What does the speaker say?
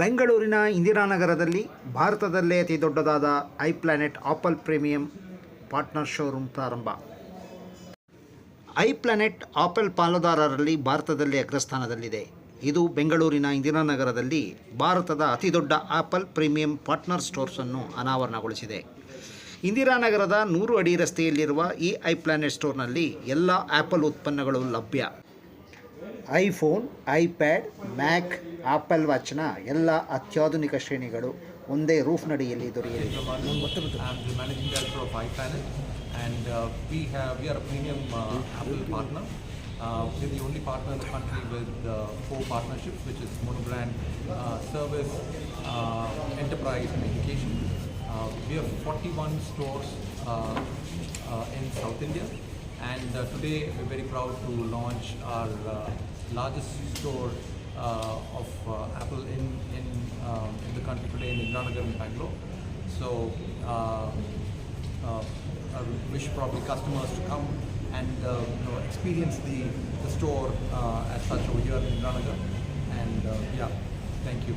ಬೆಂಗಳೂರಿನ ಇಂದಿರಾನಗರದಲ್ಲಿ ಭಾರತದಲ್ಲೇ ಅತಿ ದೊಡ್ಡದಾದ iPlanet Apple premium partner showroom ಪ್ರಾರಂಭ. ಐ ಪ್ಲಾನೆಟ್ ಆಪಲ್ ಪಾಲುದಾರರಲ್ಲಿ ಭಾರತದಲ್ಲಿ ಅಗ್ರಸ್ಥಾನದಲ್ಲಿದೆ. ಇದು ಬೆಂಗಳೂರಿನ ಇಂದಿರಾನಗರದಲ್ಲಿ ಭಾರತದ ಅತಿದೊಡ್ಡ ಆಪಲ್ ಪ್ರೀಮಿಯಂ ಪಾರ್ಟ್ನರ್ ಸ್ಟೋರ್ಸನ್ನು ಅನಾವರಣಗೊಳಿಸಿದೆ. ಇಂದಿರಾನಗರದ ನೂರು ಅಡಿ ರಸ್ತೆಯಲ್ಲಿರುವ ಈ ಐ ಪ್ಲಾನೆಟ್ ಸ್ಟೋರ್ನಲ್ಲಿ ಎಲ್ಲ ಆಪಲ್ ಉತ್ಪನ್ನಗಳು ಲಭ್ಯ. ಐಫೋನ್ ಐಪ್ಯಾಡ್ ಮ್ಯಾಕ್ ಆಪಲ್ ವಾಚ್ನ ಎಲ್ಲ ಅತ್ಯಾಧುನಿಕ ಶ್ರೇಣಿಗಳು ಒಂದೇ ರೂಫ್ನಡಿಯಲ್ಲಿ iPlanet, and uh, we have we are a premium uh, Apple partner. Uh, we're the only partner in the country with uh, four partnerships, which is monobrand, uh, service, uh, enterprise, and education. Uh, we have 41 stores uh, uh, in South India, and uh, today we're very proud to launch our uh, largest store uh, of Apple in in, um, in the country today in Indranagar in Bangalore. So I wish probably customers to come and uh, you know experience the the store uh, as such over here in Indranagar. And uh, yeah, thank you.